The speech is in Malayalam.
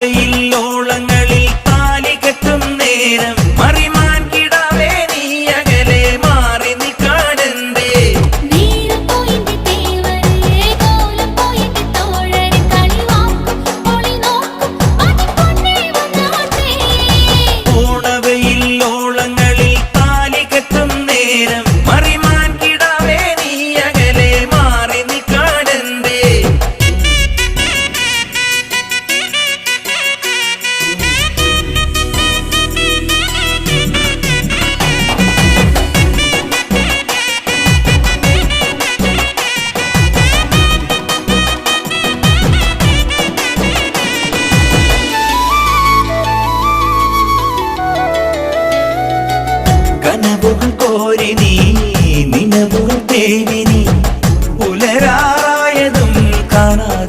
illo നനവുകൾ കോരി നീ നിലവുകൾ നീ. പുലരാറായതും കാണാതെ